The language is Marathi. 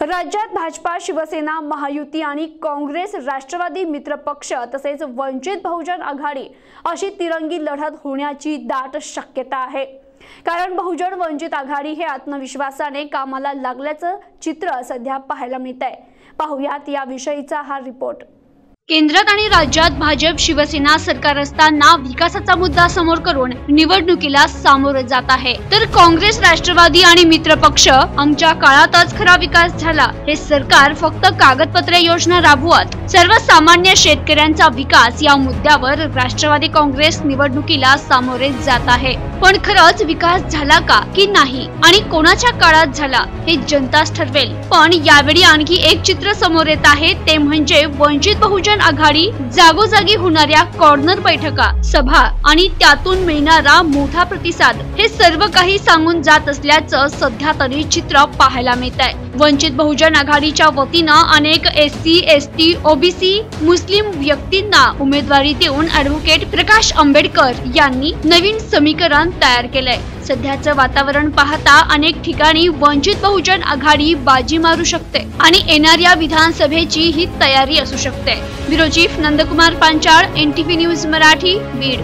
राज्यात भाजपा शिवसेना महायुती आणि काँग्रेस राष्ट्रवादी मित्रपक्ष तसेच वंचित बहुजन आघाडी अशी तिरंगी लढत होण्याची दाट शक्यता आहे. कारण बहुजन वंचित आघाडी हे आत्मविश्वासाने कामाला लागल्याचं चित्र सध्या पाहायला मिळत आहे पाहुयात याविषयीचा हा रिपोर्ट. केंद्रात आणि राज्यात भाजप शिवसेना सरकार असताना विकासाचा मुद्दा समोर करून निवडणुकीला सामोरं जात आहे. तर काँग्रेस राष्ट्रवादी आणि मित्र पक्ष आमच्या काळातच खरा विकास झाला. हे सरकार फक्त कागदपत्र योजना राबवत सर्वसामान्य शेतकऱ्यांचा विकास या मुद्द्यावर राष्ट्रवादी काँग्रेस निवडणुकीला सामोरे जात आहे. पण खरंच विकास झाला का की नाही? आणि कोणाच्या काळात झाला हे जनताच ठरवेल. पण यावेळी आणखी एक चित्र समोर येत आहे. ते म्हणजे वंचित बहुजन आघाडी जागोजागी होणाऱ्या कॉर्नर बैठका सभा आणि त्यातून मिळणारा मोठा प्रतिसाद हे सर्व काही सांगून जात असल्याचं सध्या तरी चित्र पाहायला मिळत आहे वंचित बहुजन आघाडीच्या वतीनं अनेक S C S T OBC मुस्लिम व्यक्तींना उमेदवारी देऊन ऍडव्होकेट प्रकाश आंबेडकर यांनी नवीन समीकरण तयार केलंय. सध्याचं वातावरण पाहता अनेक ठिकाणी वंचित बहुजन आघाडी बाजी मारू शकते आणि येणाऱ्या विधानसभेची ही तयारी असू शकते. Bureau chief Nandkumar Panchal NTV news Marathi Beed.